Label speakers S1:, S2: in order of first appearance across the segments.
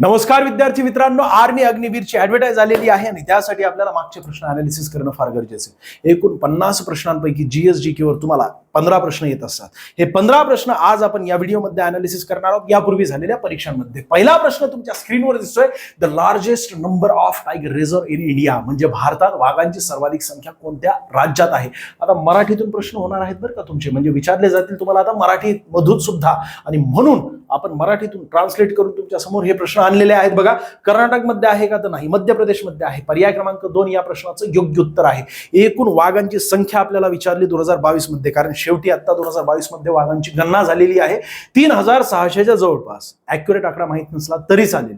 S1: नमस्कार विद्यार्थी मित्रांनो आर्मी अग्निवीरची ऍडव्हर्टाईज आलेली आहे आणि त्यासाठी आपल्याला मागचे प्रश्न अनालिसिस करणं फार गरजेचं आहे. एकूण पन्नास प्रश्नांपैकी जीएसजी वर तुम्हाला पंधरा प्रश्न येत असतात. हे पंधरा प्रश्न आज आपण या व्हिडिओमध्ये अनालिसिस करणार आहोत. यापूर्वी झालेल्या परीक्षांमध्ये. पहिला प्रश्न तुमच्या स्क्रीनवर दिसतोय. The largest number of tiger reserve in India म्हणजे भारतात वाघांची सर्वाधिक संख्या कोणत्या राज्यात आहे? आता मराठीतून प्रश्न होणार आहेत बरं का तुमचे. म्हणजे विचारले जातील तुम्हाला आता मराठी मधून सुद्धा. आणि म्हणून आपण मराठीतून ट्रान्सलेट करून तुमच्यासमोर हे प्रश्न आणलेले आहेत बघा. कर्नाटकमध्ये आहे का तर नाही. मध्य प्रदेशमध्ये आहे. पर्याय क्रमांक दोन या प्रश्नाचं योग्य उत्तर आहे. एकूण वाघांची संख्या आपल्याला विचारली दोन हजार बावीसमध्ये कारण शेवटी आता दोन हजार बावीसमध्ये वाघांची गणना झालेली आहे. तीन हजार सहाशेच्या जवळपास. अॅक्युरेट आकडा माहीत नसला तरी चालेल.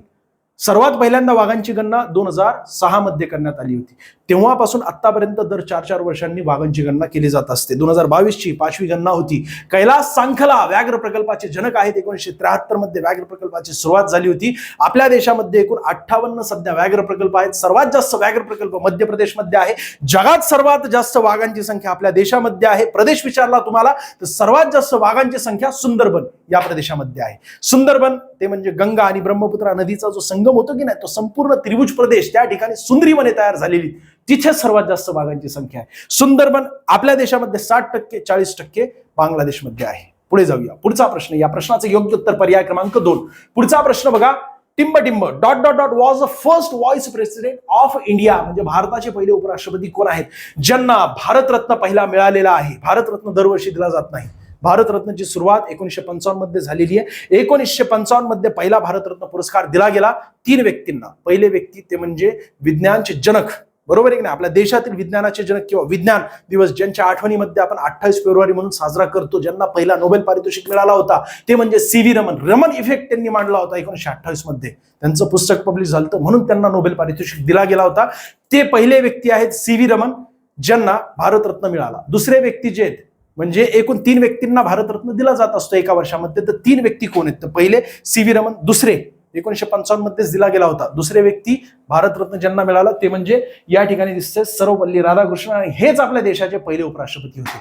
S1: सर्वात पहिल्यांदा वाघांची गणना दोन हजार सहा मध्ये करण्यात आली होती. तेव्हापासून आतापर्यंत दर चार चार वर्षांनी वाघांची गणना केली जात असते. दोन हजार बावीसची पाचवी गणना होती. कैलास सांखला व्याघ्र प्रकल्पाचे जनक आहेत. एकोणीसशे त्र्याहत्तरमध्ये व्याघ्र प्रकल्पाची सुरुवात झाली होती. आपल्या देशामध्ये एकूण अठ्ठावन्न सध्या व्याघ्र प्रकल्प आहेत. सर्वात जास्त व्याघ्र प्रकल्प मध्य प्रदेशमध्ये आहे. जगात सर्वात जास्त वाघांची संख्या आपल्या देशामध्ये आहे. प्रदेश विचारला तुम्हाला तर सर्वात जास्त वाघांची संख्या सुंदरबन या प्रदेशामध्ये आहे. सुंदरबन ते म्हणजे गंगा आणि ब्रह्मपुत्रा नदीचा जो संगम होतो की नाही तो संपूर्ण त्रिभुज प्रदेश त्या ठिकाणी सुंदरीवने तयार झालेली तिथे सर्वात जास्त वाघांची संख्या आहे. सुंदरबन आपल्या देशामध्ये साठ टक्के चाळीस टक्के बांगलादेशमध्ये आहे. पुढे जाऊया. पुढचा प्रश्न या प्रश्नाचं योग्य उत्तर पर्याय क्रमांक दोन. पुढचा प्रश्न बघा. टिंब टिंब dot dot dot was the first vice president of India म्हणजे भारताचे पहिले उपराष्ट्रपती कोण आहेत? ज्यांना भारतरत्न पहिला मिळालेला आहे. भारतरत्न दरवर्षी दिला जात नाही. भारतरत्नची सुरुवात एकोणीसशे पंचावन्नमध्ये झालेली आहे. एकोणीसशे पंचावन्नमध्ये पहिला भारतरत्न पुरस्कार दिला गेला तीन व्यक्तींना. पहिले व्यक्ती ते म्हणजे विज्ञानचे जनक. बरोबर आहे की नाही? आपल्या देशातील विज्ञानाचे जनक किंवा विज्ञान दिवस ज्यांच्या आठवणीमध्ये आपण अठ्ठावीस फेब्रुवारी म्हणून साजरा करतो ज्यांना पहिला नोबेल पारितोषिक मिळाला होता ते म्हणजे C V Raman. Raman effect त्यांनी मांडला होता एकोणीसशे अठ्ठावीसमध्ये त्यांचं पुस्तक पब्लिश झालं म्हणून त्यांना नोबेल पारितोषिक दिला गेला होता. ते पहिले व्यक्ती आहेत सी व्ही रमन ज्यांना भारतरत्न मिळाला. दुसरे व्यक्ती जे आहेत म्हणजे एकूण तीन व्यक्तींना भारतरत्न दिला जात असतो एका वर्षामध्ये. तर तीन व्यक्ती कोण आहेत? तर पहिले सी व्ही रमन दुसरे एकोणीशे पंचावन्न मध्येच दिला गेला होता. दुसरे व्यक्ती भारतरत्न ज्यांना मिळाला ते म्हणजे या ठिकाणी दिसते सर्वपल्ली राधाकृष्ण आणि हेच आपल्या देशाचे पहिले उपराष्ट्रपती होते.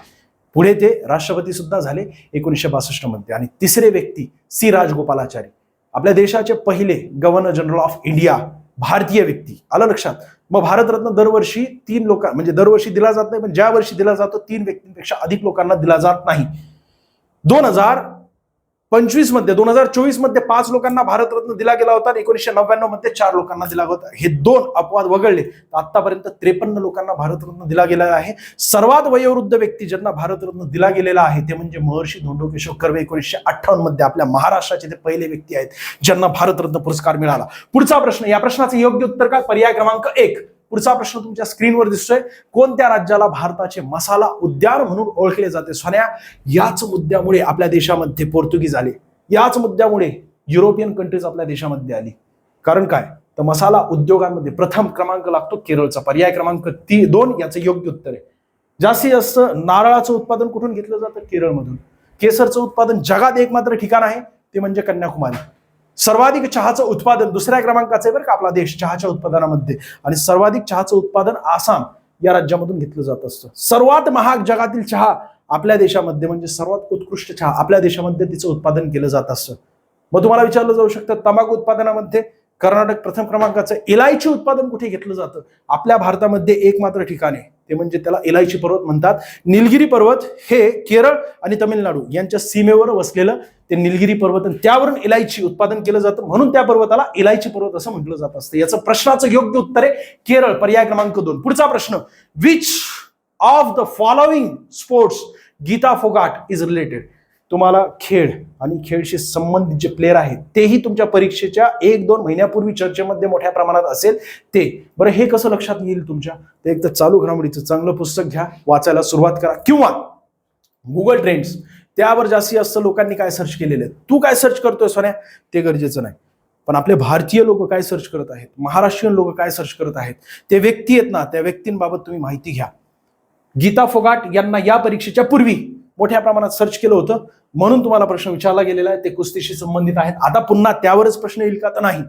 S1: पुढे ते राष्ट्रपती सुद्धा झाले एकोणीसशे बासष्टमध्ये आणि तिसरे व्यक्ती सी राजगोपालाचारी आपल्या देशाचे पहिले गव्हर्नर जनरल ऑफ इंडिया भारतीय व्यक्ती. आलं लक्षात? मग भारतरत्न दरवर्षी तीन लोक म्हणजे दरवर्षी दिला जात नाही पण ज्या वर्षी दिला जातो तीन व्यक्तींपेक्षा अधिक लोकांना दिला जात नाही. दोन हजार पंचवीसमध्ये दोन हजार चोवीसमध्ये पाच लोकांना भारतरत्न दिला गेला होता आणि एकोणीसशे नव्याण्णवमध्ये चार लोकांना दिला होता. हे दोन अपवाद वगळले. तर आतापर्यंत त्रेपन्न लोकांना भारतरत्न दिला गेला आहे. सर्वात वयोवृद्ध व्यक्ती ज्यांना भारतरत्न दिला गेलेला आहे ते म्हणजे महर्षी धोंडो केशव कर्वे एकोणीसशे अठ्ठावन्नमध्ये आपल्या महाराष्ट्राचे ते पहिले व्यक्ती आहेत ज्यांना भारतरत्न पुरस्कार मिळाला. पुढचा प्रश्न या प्रश्नाचं योग्य उत्तर काय? पर्याय क्रमांक एक. पुढचा प्रश्न तुमच्या स्क्रीनवर दिसतोय. कोणत्या राज्याला भारताचे मसाला उद्यान म्हणून ओळखले जाते? सोन्या याच मुद्द्यामुळे आपल्या देशामध्ये पोर्तुगीज आले. याच मुद्द्यामुळे युरोपियन कंट्रीज आपल्या देशामध्ये आली. कारण काय? तर मसाला उद्योगांमध्ये प्रथम क्रमांक लागतो केरळचा. पर्याय क्रमांक ती दोन याचं योग्य उत्तर आहे. जास्तीत जास्त नारळाचं उत्पादन कुठून घेतलं जातं? केरळमधून. केसरचं उत्पादन जगात एकमात्र ठिकाण आहे ते म्हणजे कन्याकुमारी. सर्वाधिक चहाचं उत्पादन दुसऱ्या क्रमांकाचं आहे बरं का आपला देश चहाच्या उत्पादनामध्ये. आणि सर्वाधिक चहाचं उत्पादन आसाम या राज्यामधून घेतलं जात असतं. सर्वात महाग जगातील चहा आपल्या देशामध्ये म्हणजे सर्वात उत्कृष्ट चहा आपल्या देशामध्ये तिचं उत्पादन केलं जात असतं. मग तुम्हाला विचारलं जाऊ शकतं तंबाखू उत्पादनामध्ये कर्नाटक प्रथम क्रमांकाचं इलायची उत्पादन कुठे घेतलं जातं? आपल्या भारतामध्ये एक मात्र ठिकाण आहे. ते म्हणजे त्याला इलायची पर्वत म्हणतात. निलगिरी पर्वत हे केरळ आणि तमिळनाडू यांच्या सीमेवर वसलेलं ते निलगिरी पर्वत आणि त्यावरून इलायची उत्पादन केलं जातं. म्हणून त्या पर्वताला इलायची पर्वत असं म्हटलं जात असतं. याचं प्रश्नाचं योग्य उत्तर आहे केरळ पर्याय क्रमांक दोन. पुढचा प्रश्न which of the following sports Geeta Phogat is related तुम्हाला खेळ आणि खेळशी संबंधित जे प्लेअर आहेत तेही तुमच्या परीक्षेच्या एक दोन महिन्यापूर्वी चर्चेमध्ये मोठ्या प्रमाणात असेल ते. बरं हे कसं लक्षात येईल तुमच्या? ते एक तर चालू घडामोडीचं चांगलं पुस्तक घ्या वाचायला सुरुवात करा. किंवा गुगल ट्रेंड्स त्यावर जास्तीत जास्त लोकांनी काय सर्च केलेलं आहे तू काय सर्च करतोय सोन्या? ते गरजेचं नाही. पण आपले भारतीय लोक काय सर्च करत आहेत? महाराष्ट्रीयन लोक काय सर्च करत आहेत? ते व्यक्ती आहेत ना त्या व्यक्तींबाबत तुम्ही माहिती घ्या. गीता फोगाट यांना या परीक्षेच्या पूर्वी मोठ्या प्रमाणात सर्च केलं होतं. म्हणून तुम्हाला प्रश्न विचारला गेलेला आहे. ते कुस्तीशी संबंधित आहेत. आता पुन्हा त्यावरच प्रश्न येईल का? तर नाही.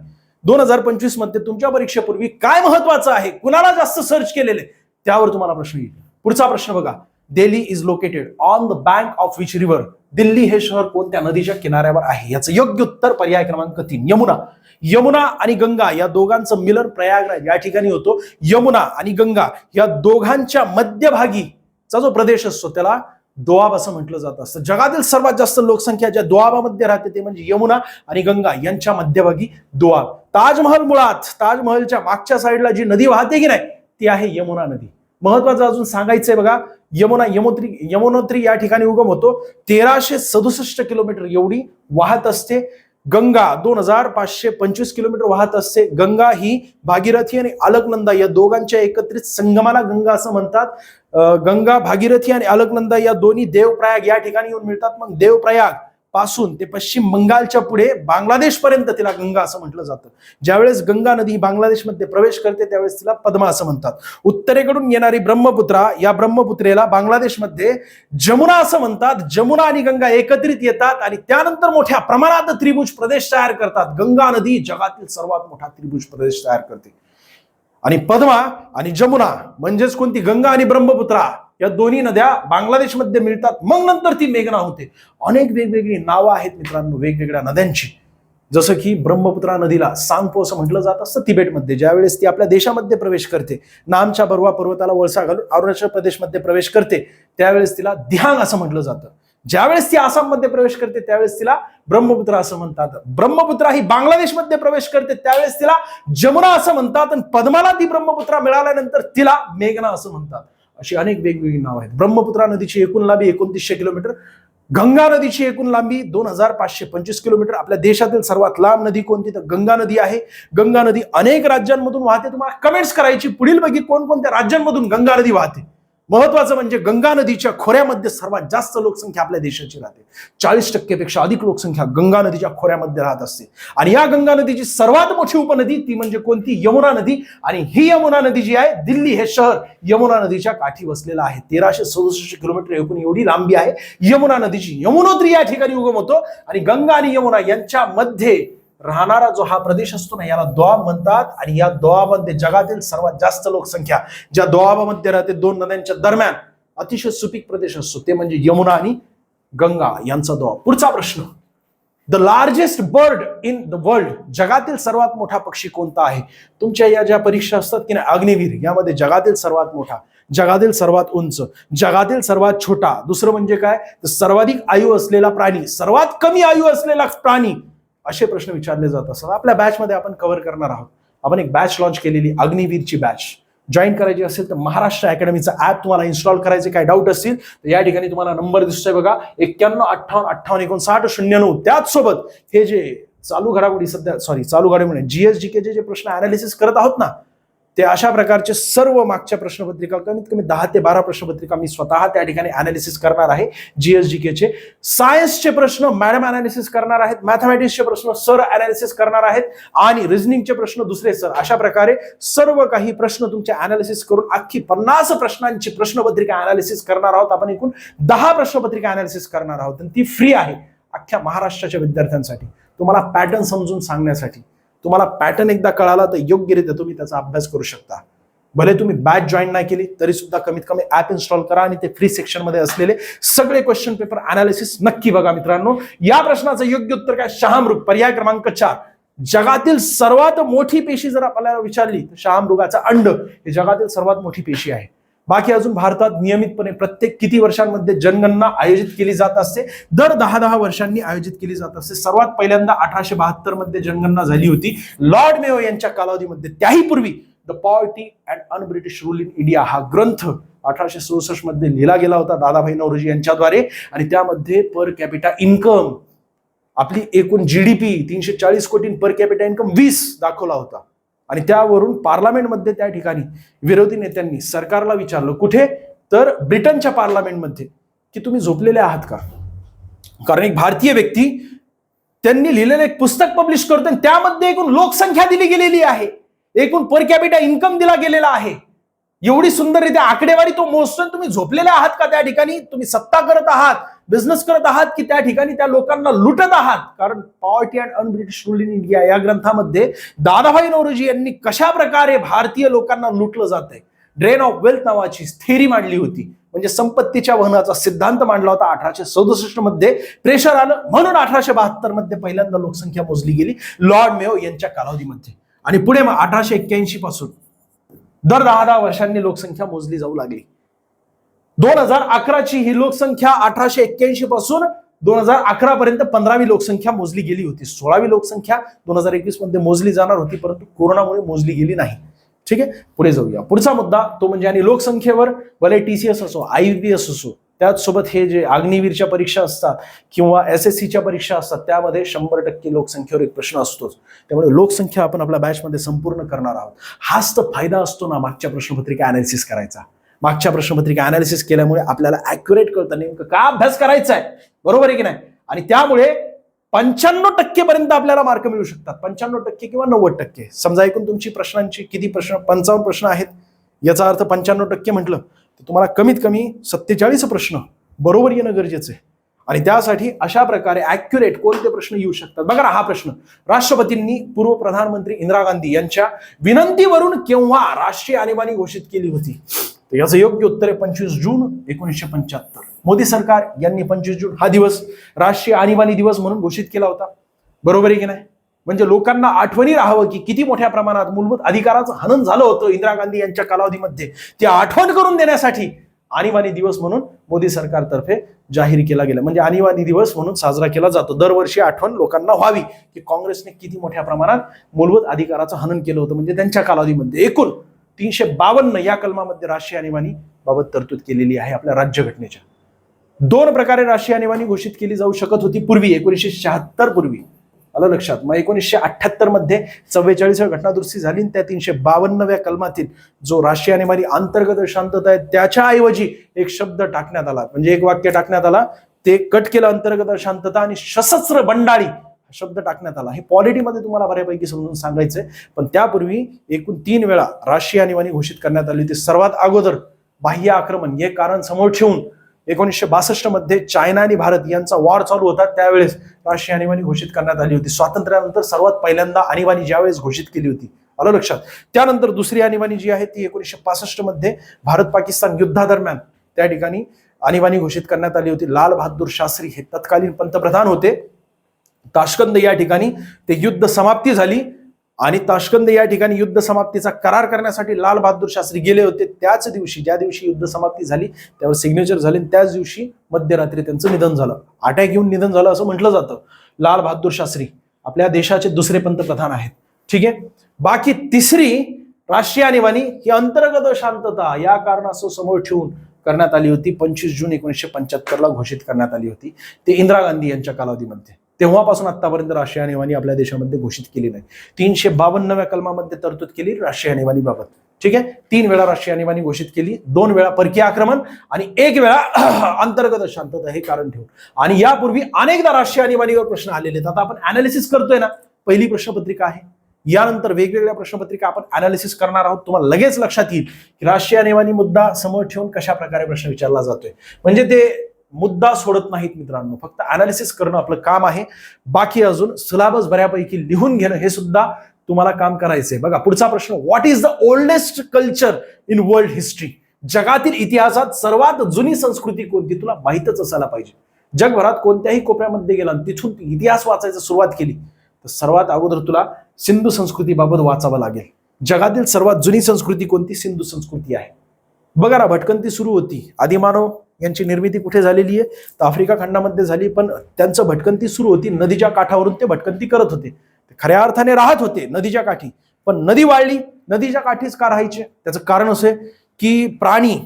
S1: दोन हजार पंचवीसमध्ये तुमच्या परीक्षेपूर्वी काय महत्वाचं आहे? कुणाला जास्त सर्च केलेले त्यावर तुम्हाला प्रश्न येईल. पुढचा प्रश्न बघा. Delhi is located on the bank of which river Delhi हे शहर कोणत्या नदीच्या किनाऱ्यावर आहे? याचं योग्य उत्तर पर्याय क्रमांक तीन. यमुना. यमुना आणि गंगा या दोघांचं मिलन प्रयागराज या ठिकाणी होतो. यमुना आणि गंगा या दोघांच्या मध्यभागीचा जो प्रदेश असतो त्याला दोआब असं म्हटलं जात असतं. जगातील सर्वात जास्त लोकसंख्या ज्या दोआबामध्ये राहते ते म्हणजे यमुना आणि गंगा यांच्या मध्यभागी दोआब. ताजमहल मुळात ताजमहलच्या मागच्या साईडला जी नदी वाहते की नाही ती आहे यमुना नदी. महत्वाचं अजून सांगायचंय बघा यमुना यमोत्री यमुनोत्री या ठिकाणी उगम होतो. तेराशे सदुसष्ट किलोमीटर एवढी वाहत असते. गंगा दोन हजार पाचशे पंचवीस किलोमीटर वाहत असते. गंगा ही भागीरथी आणि अलकनंदा या दोघांच्या एकत्रित संगमाला गंगा असं म्हणतात. गंगा भागीरथी आणि अलकनंदा या दोन्ही देवप्रयाग या ठिकाणी येऊन मिळतात. मग देवप्रयाग पासून ते पश्चिम बंगालच्या पुढे बांगलादेशपर्यंत तिला गंगा असं म्हटलं जातं. ज्यावेळेस गंगा नदी ही बांगलादेशमध्ये प्रवेश करते त्यावेळेस तिला पद्मा असं म्हणतात. उत्तरेकडून येणारी ब्रह्मपुत्रा या ब्रह्मपुत्रेला बांगलादेशमध्ये जमुना असं म्हणतात. जमुना आणि गंगा एकत्रित येतात आणि त्यानंतर मोठ्या प्रमाणात त्रिभुज प्रदेश तयार करतात. गंगा नदी जगातील सर्वात मोठा त्रिभुज प्रदेश तयार करते. आणि पद्मा आणि जमुना म्हणजेच कोणती? गंगा आणि ब्रह्मपुत्रा. या दोन्ही नद्या बांगलादेशमध्ये मिळतात. मग नंतर ती मेघना होते. अनेक वेगवेगळी नावं आहेत मित्रांनो वेगवेगळ्या नद्यांची. जसं की ब्रह्मपुत्रा नदीला सांगपो असं म्हटलं जात असतं तिबेटमध्ये. ज्यावेळेस ती आपल्या देशामध्ये प्रवेश करते नामच्या बरवा पर्वताला वळसा घालून अरुणाचल प्रदेशमध्ये प्रवेश करते त्यावेळेस तिला दिहांग असं म्हटलं जातं. ज्यावेळेस ती आसाममध्ये प्रवेश करते त्यावेळेस तिला ब्रह्मपुत्रा असं म्हणतात. ब्रह्मपुत्रा ही बांगलादेशमध्ये प्रवेश करते त्यावेळेस तिला जमुना असं म्हणतात आणि पद्माला ती ब्रह्मपुत्रा मिळाल्यानंतर तिला मेघना असं म्हणतात. अशी अनेक वेगवेगळी नावं आहेत. ब्रह्मपुत्रा नदीची एकूण लांबी एकोणतीसशे किलोमीटर गंगा नदीची एकूण लांबी दोन हजार पाचशे पंचवीस किलोमीटर. आपल्या देशातील सर्वात लांब नदी कोणती? तर गंगा नदी आहे. गंगा नदी अनेक राज्यांमधून वाहते. तुम्हाला कमेंट्स करायची पुढील बघी कोणकोणत्या राज्यांमधून गंगा नदी वाहते? महत्वाचं म्हणजे गंगा नदीच्या खोऱ्यामध्ये सर्वात जास्त लोकसंख्या आपल्या देशाची राहते. चाळीस टक्केपेक्षा अधिक लोकसंख्या गंगा नदीच्या खोऱ्यामध्ये राहत असते. आणि या गंगा नदीची सर्वात मोठी उपनदी ती म्हणजे कोणती? यमुना नदी. आणि ही यमुना नदी जी आहे दिल्ली हे शहर यमुना नदीच्या काठी वसलेलं आहे. तेराशे सदुसष्ट किलोमीटर एकूण एवढी लांबी आहे. यमुना नदीची यमुनोत्री या ठिकाणी उगम होतो. आणि गंगा आणि यमुना यांच्यामध्ये राहणारा जो हा प्रदेश असतो ना याला दोआब म्हणतात आणि या दोआबामध्ये जगातील सर्वात जास्त लोकसंख्या ज्या दोआबामध्ये राहते दोन नद्यांच्या दरम्यान अतिशय सुपीक प्रदेश असतो. ते म्हणजे यमुना आणि गंगा यांचा दोआब. पुढचा प्रश्न. The largest bird in the world जगातील सर्वात मोठा पक्षी कोणता आहे? तुमच्या या ज्या परीक्षा असतात की नाही अग्निवीर यामध्ये जगातील सर्वात मोठा जगातील सर्वात उंच जगातील सर्वात छोटा दुसरं म्हणजे काय? तर सर्वाधिक आयु असलेला प्राणी सर्वात कमी आयु असलेला प्राणी असे प्रश्न विचारले जात असतात. आपल्या बॅचमध्ये आपण कव्हर करणार आहोत. आपण एक बॅच लॉन्च केलेली अग्निवीरची बॅच जॉईन करायची असेल तर महाराष्ट्र अकॅडमीचा ऍप तुम्हाला इन्स्टॉल करायचे काय डाऊट असतील तर या ठिकाणी तुम्हाला नंबर दिसतोय बघा. एक्क्याण्णव अठ्ठावन्न अठ्ठावन्न एकोणसाठ शून्य नऊ त्याचसोबत हे जे चालू घडामोडी सध्या सॉरी चालू घडामोडी जीएस के जे प्रश्न अनालिसिस करत आहोत ना ते अशा प्रकारचे सर्व मागच्या प्रश्नपत्रिका कमीत कमी दहा ते बारा प्रश्नपत्रिका मी स्वतः त्या ठिकाणी अनालिसिस करणार आहे जीएस जीकेचे सायन्सचे प्रश्न मॅडम अनालिसिस करणार आहेत मॅथमॅटिक्सचे प्रश्न सर अनालिसिस करणार आहेत आणि रिझनिंगचे प्रश्न दुसरे सर अशा प्रकारे सर्व काही प्रश्न तुमचे अनालिसिस करून अख्खी पन्नास प्रश्नांची प्रश्नपत्रिका अनालिसिस करणार आहोत. आपण एकूण दहा प्रश्नपत्रिका अनालिसिस करणार आहोत. आणि ती फ्री आहे अख्ख्या महाराष्ट्राच्या विद्यार्थ्यांसाठी. तुम्हाला पॅटर्न समजून सांगण्यासाठी. तुम्हाला पॅटर्न एकदा कळाला तर योग्यरित्या तुम्ही त्याचा अभ्यास करू शकता. भले तुम्ही बॅच जॉईन नाही केली तरी सुद्धा कमीत कमी ऍप इन्स्टॉल करा आणि ते फ्री सेक्शनमध्ये असलेले सगळे क्वेश्चन पेपर अनालिसिस नक्की बघा मित्रांनो. या प्रश्नाचं योग्य उत्तर काय? शहामृग पर्याय क्रमांक चार. जगातील सर्वात मोठी पेशी जर आपल्याला विचारली तर शहामृगाचं अंड हे जगातील सर्वात मोठी पेशी आहे. बाकी अजून भारतात नियमितपणे प्रत्येक किती वर्षांमध्ये जनगणना आयोजित केली जात असते? दर दहा दहा वर्षांनी आयोजित केली जात असते. सर्वात पहिल्यांदा अठराशे बहात्तरमध्ये जनगणना झाली होती. लॉर्ड मेओ यांच्या कालावधीमध्ये. त्याही पूर्वी the poverty and un-British rule in India हा ग्रंथ अठराशे सदुसष्टमध्ये लिहिला गेला होता दादाभाई नवरोजी यांच्याद्वारे. आणि त्यामध्ये पर कॅपिटा इन्कम आपली एकूण जीडीपी तीनशे चाळीस कोटी पर कॅपिटा इन्कम वीस दाखवला होता. आणि त्यावरून पार्लमेंटमध्ये त्या ठिकाणी विरोधी नेत्यांनी सरकारला विचारलं कुठे? तर ब्रिटनच्या पार्लमेंटमध्ये. की तुम्ही झोपलेले आहात का? कारण एक भारतीय व्यक्ती त्यांनी लिहिलेलं एक पुस्तक पब्लिश करतो आणि त्यामध्ये एकूण लोकसंख्या दिली गेलेली आहे. एकूण पर कॅपिटा इन्कम दिला गेलेला आहे. एवढी सुंदररीत्या आकडेवारी तो मोजतो तुम्ही झोपलेले आहात का? त्या ठिकाणी तुम्ही सत्ता करत आहात. बिझनेस करत आहात की त्या ठिकाणी त्या लोकांना लुटत आहात? कारण poverty and un-British rule in India या ग्रंथामध्ये दादाभाई नवरोजी यांनी कशा प्रकारे भारतीय लोकांना लुटलं जात आहे ड्रेन ऑफ वेल्थ नावाची थेरी मांडली होती. म्हणजे संपत्तीच्या वहनाचा सिद्धांत मांडला होता अठराशे सदुसष्टमध्ये. प्रेशर आलं म्हणून अठराशे बहात्तरमध्ये पहिल्यांदा लोकसंख्या मोजली गेली. लॉर्ड मेओ यांच्या कालावधीमध्ये. आणि पुढे मग अठराशे एक्क्याऐंशी पासून. दर दहा दहा वर्षांनी लोकसंख्या मोजली जाऊ लागली. दोन हजार अकराची ही लोकसंख्या अठराशे एक्क्याऐंशी पासून दोन हजार अकरा पर्यंत पंधरावी लोकसंख्या मोजली गेली होती. सोळावी लोकसंख्या दोन हजार एकवीसमध्ये मोजली जाणार होती परंतु कोरोनामुळे मोजली गेली नाही. ठीक आहे? पुढे जाऊया. पुढचा मुद्दा तो म्हणजे आणि लोकसंख्येवर भले टीसीएस असो आय पी एस असो त्याचसोबत हे जे अग्निवीरच्या परीक्षा असतात किंवा एस एस सीच्या परीक्षा असतात त्यामध्ये शंभर टक्के लोकसंख्येवर एक प्रश्न असतोच. त्यामुळे लोकसंख्या आपण आपल्या बॅचमध्ये संपूर्ण करणार आहोत. हाच तर फायदा असतो ना मागच्या प्रश्नपत्रिका अनालिसिस करायचा. मागच्या प्रश्नपत्रिका अनालिसिस केल्यामुळे आपल्याला अॅक्युरेट कळतं नेमकं का अभ्यास करायचा आहे. बरोबर आहे की नाही? आणि त्यामुळे पंच्याण्णव टक्के पर्यंत आपल्याला मार्क मिळू शकतात. पंच्याण्णव टक्के किंवा नव्वद टक्के. समजा एकूण तुमची प्रश्नांची किती प्रश्न पंचावन्न प्रश्न आहेत? याचा अर्थ पंच्याण्णव टक्के म्हटलं तर तुम्हाला कमीत कमी सत्तेचाळीस प्रश्न बरोबर येणं गरजेचं आहे. आणि त्यासाठी अशा प्रकारे ॲक्युरेट कोणते प्रश्न येऊ शकतात? बघा ना हा प्रश्न. राष्ट्रपतींनी पूर्व प्रधानमंत्री इंदिरा गांधी यांच्या विनंतीवरून केव्हा राष्ट्रीय आणीबाणी घोषित केली होती? तर याचं योग्य उत्तर आहे पंचवीस जून एकोणीसशे पंच्याहत्तर. मोदी सरकार यांनी पंचवीस जून हा दिवस राष्ट्रीय आणीबाणी दिवस म्हणून घोषित केला होता. बरोबर आहे की नाही? म्हणजे लोकांना आठवणी राहावं की किती मोठ्या प्रमाणात मूलभूत अधिकाराचं हनन झालं होतं इंदिरा गांधी यांच्या कालावधीमध्ये. ती आठवण करून देण्यासाठी आणीबाणी दिवस म्हणून मोदी सरकारतर्फे जाहीर केला गेला. म्हणजे आणीबाणी दिवस म्हणून साजरा केला जातो. दरवर्षी आठवण लोकांना व्हावी की काँग्रेसने किती मोठ्या प्रमाणात मूलभूत अधिकाराचं हनन केलं होतं. म्हणजे त्यांच्या कालावधीमध्ये. एकूण तीनशे बावन्न या कलमामध्ये राष्ट्रीय आणीबाणी बाबत तरतूद केलेली आहे आपल्या राज्यघटनेच्या. दोन प्रकारे राष्ट्रीय आणीबाणी घोषित केली जाऊ शकत होती पूर्वी एकोणीसशे शहात्तर पूर्वी. आलं लक्षात? मग एकोणीसशे अठ्ठ्याहत्तरमध्ये चव्वेचाळीस घटनादुरुस्ती झाली आणि त्या तीनशे बावन्नव्या कलमातील जो राष्ट्रीय आणीबाणी अंतर्गत शांतता आहे त्याच्या ऐवजी एक शब्द टाकण्यात आला. म्हणजे एक वाक्य टाकण्यात आला ते कट केलं अंतर्गत शांतता आणि सशस्त्र बंडाळी शब्द टाकण्यात आला. हे पॉलिटीमध्ये तुम्हाला बऱ्यापैकी समजून सांगायचंय. पण त्यापूर्वी एकूण तीन वेळा राष्ट्रीय आणीबाणी घोषित करण्यात आली होती. सर्वात अगोदर बाह्य आक्रमण हे कारण समोर ठेवून एकोणीसशे बासष्टमध्ये चायना आणि भारत यांचा वॉर चालू होता. त्यावेळेस राष्ट्रीय आणीबाणी घोषित करण्यात आली होती. स्वातंत्र्यानंतर सर्वात पहिल्यांदा आणीबाणी ज्यावेळेस घोषित केली होती. आलं लक्षात? त्यानंतर दुसरी आणीबाणी जी आहे ती एकोणीसशे पासष्टमध्ये भारत पाकिस्तान युद्धादरम्यान त्या ठिकाणी आणीबाणी घोषित करण्यात आली होती. लाल बहादूर शास्त्री हे तत्कालीन पंतप्रधान होते. ताशकंद या ठिकाणी ते युद्ध समाप्ती झाली आणि ताशकंद या ठिकाणी युद्ध समाप्तीचा करार करण्यासाठी लाल बहादूर शास्त्री गेले होते त्याच दिवशी ज्या दिवशी युद्ध समाप्ती झाली त्यावर सिग्नेचर झाले त्याच दिवशी मध्यरात्री त्यांचं निधन झालं. अटॅक येऊन निधन झालं असं म्हटलं जातं. लाल बहादूर शास्त्री आपल्या देशाचे दुसरे पंतप्रधान आहेत. ठीक आहे? बाकी तिसरी राष्ट्रीय आणीबाणी ही अंतर्गत शांतता या कारणास्तव समोर ठेवून करण्यात आली होती. पंचवीस जून एकोणीसशे पंच्याहत्तरला घोषित करण्यात आली होती. ते इंदिरा गांधी यांच्या कालावधीमध्ये. तेव्हापासून आतापर्यंत राष्ट्रीय आणीबाणी आपल्या देशामध्ये घोषित केली नाही. तीनशे बावन्नव्या कलमामध्ये तरतूद केली राष्ट्रीय आणीबाणीबाबत. ठीक आहे? तीन वेळा राष्ट्रीय आणीबाणी घोषित केली दोन वेळा परकीय आक्रमण आणि एक वेळा अंतर्गत शांतता हे कारण ठेवून. आणि यापूर्वी अनेकदा राष्ट्रीय आणीबाणीवर प्रश्न आलेले आहेत. आता आपण अनालिसिस करतोय ना. पहिली प्रश्नपत्रिका आहे. यानंतर वेगवेगळ्या प्रश्नपत्रिका आपण अनालिसिस करणार आहोत. तुम्हाला लगेच लक्षात येईल की राष्ट्रीय आणीबाणी मुद्दा समोर ठेवून कशा प्रकारे प्रश्न विचारला जातोय. म्हणजे ते मुद्दा सोडत नाहीत मित्रांनो. फक्त अनालिसिस करणं आपलं काम आहे. बाकी अजून सिलाबस बऱ्यापैकी लिहून घेणं हे सुद्धा तुम्हाला काम करायचंय. बघा पुढचा प्रश्न what is the oldest culture in world history जगातील इतिहासात सर्वात जुनी संस्कृती कोणती? तुला माहीतच असायला पाहिजे. जगभरात कोणत्याही कोपऱ्यामध्ये गेला आणि तिथून इतिहास वाचायला सुरुवात केली तर सर्वात अगोदर तुला सिंधू संस्कृतीबाबत वाचावं लागेल. जगातील सर्वात जुनी संस्कृती कोणती? सिंधू संस्कृती आहे. बघा ना भटकंती सुरू होती. आदिमानव यांची निर्मिती कुठे झालेली आहे? तर आफ्रिका खंडामध्ये झाली पण त्यांचं भटकंती सुरू होती नदीच्या काठावरून ते भटकंती करत होते. खऱ्या अर्थाने राहत होते नदीच्या काठी पण नदी वाढली. नदीच्या काठीच का राहायचे? त्याचं कारण असं आहे की प्राणी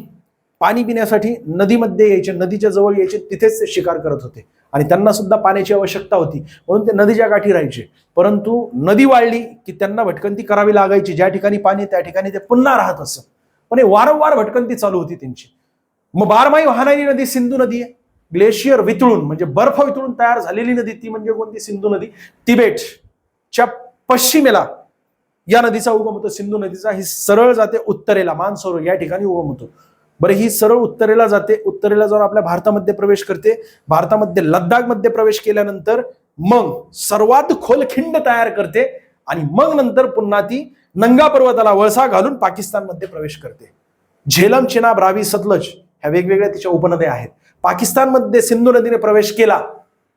S1: पाणी पिण्यासाठी नदीमध्ये यायचे नदीच्या जवळ यायचे तिथेच ते शिकार करत होते. आणि त्यांना सुद्धा पाण्याची आवश्यकता होती. म्हणून ते नदीच्या काठी राहायचे. परंतु नदी वाढली की त्यांना भटकंती करावी लागायची. ज्या ठिकाणी पाणी त्या ठिकाणी ते पुन्हा राहत असत. पण हे वारंवार भटकंती चालू होती त्यांची. मग बारमाही वाहणारी नदी सिंधू नदी आहे. ग्लेशियर वितळून म्हणजे बर्फ वितळून तयार झालेली नदी ती म्हणजे कोणती? सिंधू नदी. तिबेटच्या पश्चिमेला या नदीचा उगम होतो. सिंधू नदीचा ही सरळ जाते उत्तरेला मानसरोवर या ठिकाणी उगम होतो. बरं ही सरळ उत्तरेला जाते. उत्तरेला जाऊन आपल्या भारतामध्ये प्रवेश करते. भारतामध्ये लद्दाखमध्ये प्रवेश केल्यानंतर मग सर्वात खोल खिंड तयार करते आणि मग नंतर पुन्हा ती नंगा पर्वताला वळसा घालून पाकिस्तानमध्ये प्रवेश करते. झेलम चिनाब रावी सतलज ह्या वेगवेगळ्या तिच्या उपनद्या आहेत. पाकिस्तानमध्ये सिंधू नदीने प्रवेश केला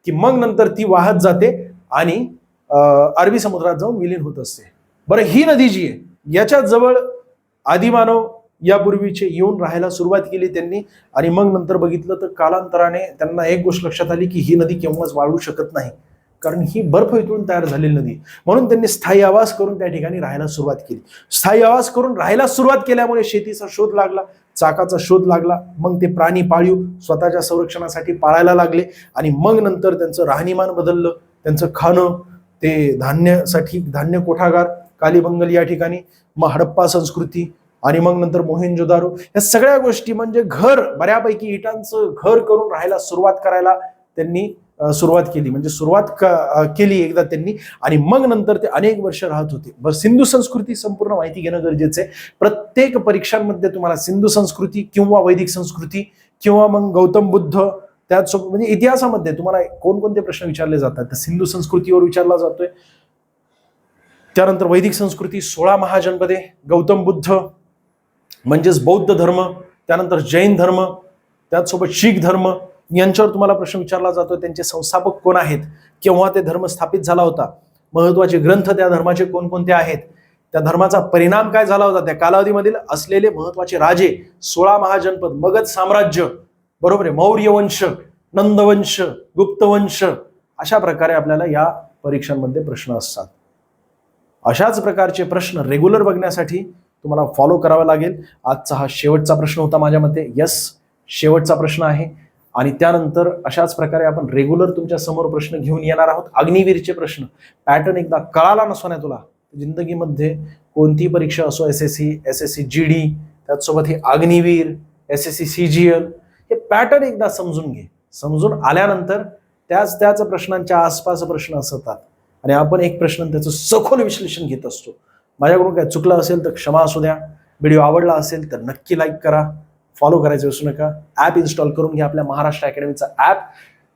S1: की मग नंतर ती वाहत जाते आणि अरबी समुद्रात जाऊन विलीन होत असते. बरं ही नदी जी आहे याच्या जवळ आदिमानव यापूर्वीचे येऊन राहायला सुरुवात केली त्यांनी आणि मग नंतर बघितलं तर कालांतराने त्यांना एक गोष्ट लक्षात आली की ही नदी केव्हाच वाळू शकत नाही. कारण ही बर्फ इथून तयार झालेली नदी म्हणून त्यांनी स्थायी आवास करून त्या ठिकाणी राहायला सुरुवात केली. स्थायी आवास करून राहायला सुरुवात केल्यामुळे शेतीचा शोध लागला. चाकाचा शोध लागला मग ते प्राणी पाळीव स्वतःच्या संरक्षणासाठी पाळायला लागले आणि मग नंतर त्यांचं राहणीमान बदललं. त्यांचं खाणं ते धान्यासाठी धान्य कोठागार कालीबंगल या ठिकाणी मग हडप्पा संस्कृती आणि मग नंतर मोहेंजोदारो या सगळ्या गोष्टी म्हणजे घर बऱ्यापैकी इटांचं घर करून राहायला सुरुवात करायला त्यांनी सुरुवात केली. म्हणजे सुरुवात क- केली एकदा त्यांनी आणि मग नंतर ते अनेक वर्ष राहत होते. बरं सिंधू संस्कृती संपूर्ण माहिती घेणं गरजेचं आहे. प्रत्येक परीक्षांमध्ये तुम्हाला सिंधू संस्कृती किंवा वैदिक संस्कृती किंवा मग गौतम बुद्ध त्याचसोबत म्हणजे इतिहासामध्ये तुम्हाला कोणकोणते प्रश्न विचारले जातात? तर सिंधू संस्कृतीवर विचारला जातोय. त्यानंतर वैदिक संस्कृती सोळा महाजनपदे गौतम बुद्ध म्हणजेच बौद्ध धर्म त्यानंतर जैन धर्म त्याचसोबत शीख धर्म यांच्यावर तुम्हाला प्रश्न विचारला जातो त्यांचे संस्थापक कोण आहेत? केव्हा ते धर्म स्थापित झाला होता? महत्त्वाचे ग्रंथ त्या धर्माचे कोणकोणते आहेत? त्या धर्माचा परिणाम काय झाला होता? त्या कालावधीमधील असलेले महत्त्वाचे राजे सोळा महाजनपद मगध साम्राज्य बरोबर आहे? मौर्य वंश नंदवंश गुप्तवंश अशा प्रकारे आपल्याला या परीक्षांमध्ये प्रश्न असतात. अशाच प्रकारचे प्रश्न रेग्युलर बघण्यासाठी तुम्हाला फॉलो करावा लागेल. आजचा हा शेवटचा प्रश्न होता माझ्या मते. यस शेवटचा प्रश्न आहे. आणि त्यानंतर अशाच प्रकारे आपण रेग्युलर तुमच्यासमोर प्रश्न घेऊन येणार आहोत. अग्निवीरचे प्रश्न. पॅटर्न एकदा कळाला नसो ना तुला. जिंदगीमध्ये कोणती परीक्षा असो S S C S S C G D त्याचसोबत हे Agniveer S S C C G L हे पॅटर्न एकदा समजून घे. समजून आल्यानंतर त्याच त्याच प्रश्नांच्या आसपास प्रश्न असतात. आणि आपण एक प्रश्न त्याचं सखोल विश्लेषण घेत असतो. माझ्याकडून काय चुकलं असेल तर क्षमा असू द्या. व्हिडिओ आवडला असेल तर नक्की लाईक करा. फॉलो करायचं विसरू नका. ॲप इन्स्टॉल करून घ्या आपल्या महाराष्ट्र अकॅडमीचा ॲप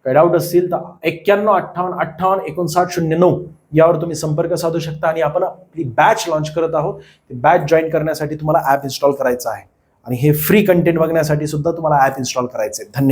S1: काही डाऊट असतील तर एक्क्याण्णव अठ्ठावन्न अठ्ठावन्न एकोणसाठ शून्य नऊ यावर तुम्ही संपर्क साधू शकता आणि आपण आपली बॅच लॉन्च करत आहोत. ती बॅच जॉईन करण्यासाठी तुम्हाला ॲप इन्स्टॉल करायचं आहे. आणि हे फ्री कंटेंट बघण्यासाठी सुद्धा तुम्हाला ॲप इन्स्टॉल करायचं. आहे धन्यवाद.